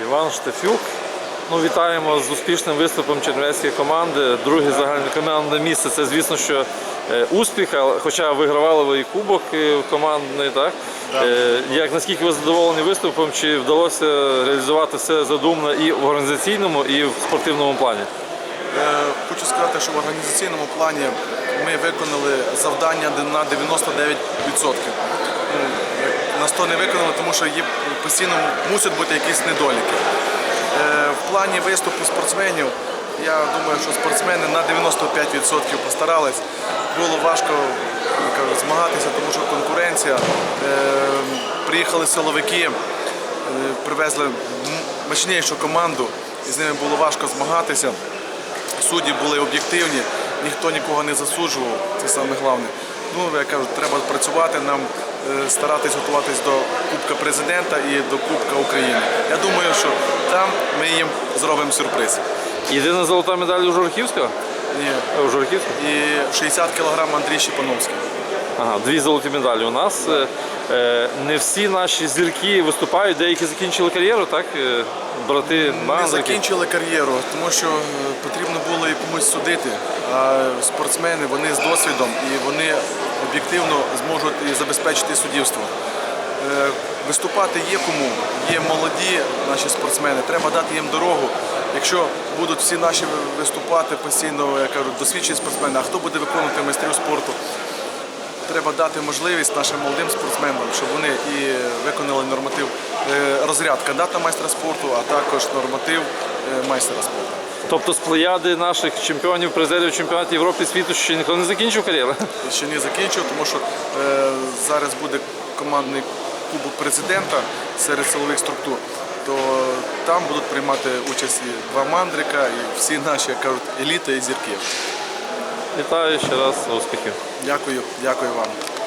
Іван Штефюк. Ну, вітаємо з успішним виступом чернівецької команди. Друге загальнокомандне місце це, звісно, що е, успіх, хоча вигравали ви і кубок командний, так? Е, Як наскільки ви задоволені виступом, чи вдалося реалізувати все задумане і в організаційному, і в спортивному плані? Е, Хочу сказати, що в організаційному плані ми виконали завдання на 99%. На 100 не виконали, тому що є постійно мусять бути якісь недоліки. Е, В плані виступу спортсменів, я думаю, що спортсмени на 95% постарались. Було важко кажу, змагатися, тому що конкуренція. Е, Приїхали силовики, е, привезли мощнішу команду, і з ними було важко змагатися. Судді були об'єктивні, ніхто нікого не засуджував, це саме головне. Ну, я кажу, треба працювати нам, е, старатись готуватись до Кубка президента і до Кубка України. Я думаю, що там ми їм зробимо сюрприз. Єдина золота медаль у Жорхівського? І, Е, У Жорхівського? і 60 кг Андрій Щепановський. Ага, дві золоті медалі у нас. Е, Не всі наші зірки виступають, деякі закінчили кар'єру, так? Е, Брати Ми Мандрики. закінчили кар'єру, тому що е, потрібно було і комусь судити. А спортсмени вони з досвідом і вони об'єктивно зможуть і забезпечити суддівство. Виступати є кому, є молоді наші спортсмени, треба дати їм дорогу. Якщо будуть всі наші виступати постійно, я кажу, досвідчені спортсмени, а хто буде виконувати майстрів спорту? Треба дати можливість нашим молодим спортсменам, щоб вони і виконали норматив е, розряд кандидата майстра спорту, а також норматив е, майстера спорту. Тобто з плеяди наших чемпіонів, призерів чемпіонатів Європи і світу ще ніхто не закінчив кар'єру? Ще не закінчив, тому що е, зараз буде командний кубок президента серед силових структур. То там будуть приймати участь і два мандрика, і всі наші як кажуть, еліти і зірки. Вітаю ще раз, успіхів. Дякую, дякую вам.